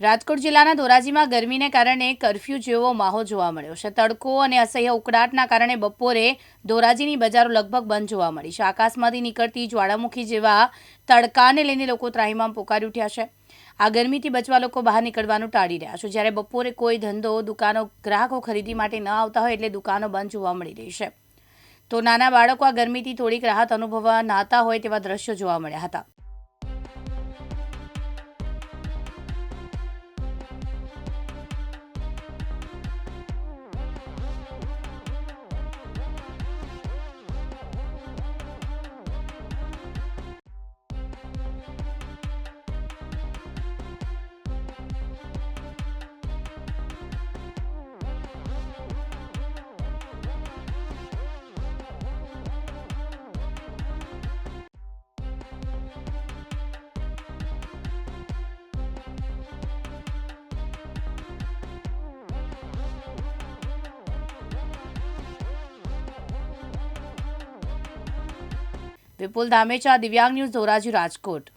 રાજકોટ જિલ્લાના ધોરાજીમાં ગરમીને કારણે કરફ્યુ જેવો માહોલ જોવા મળ્યો છે. તડકો અને અસહ્ય ઉકળાટના કારણે બપોરે ધોરાજીની બજારો લગભગ બંધ જોવા મળી છે. આકાશમાંથી નીકળતી જ્વાળામુખી જેવા તડકાને લઈને લોકો ત્રાહીમામ પોકારી ઉઠ્યા છે. આ ગરમીથી બચવા લોકો બહાર નીકળવાનું ટાળી રહ્યા છે. જ્યારે બપોરે કોઈ ધંધો, દુકાનો, ગ્રાહકો ખરીદી માટે ન આવતા હોય એટલે દુકાનો બંધ જોવા મળી રહી છે. તો નાના બાળકો આ ગરમીથી થોડીક રાહત અનુભવવા નાતા હોય તેવા દ્રશ્યો જોવા મળ્યા હતા. વિપુલ ધામેચા દિવ્યાંગ ન્યૂઝ ધોરાજી રાજકોટ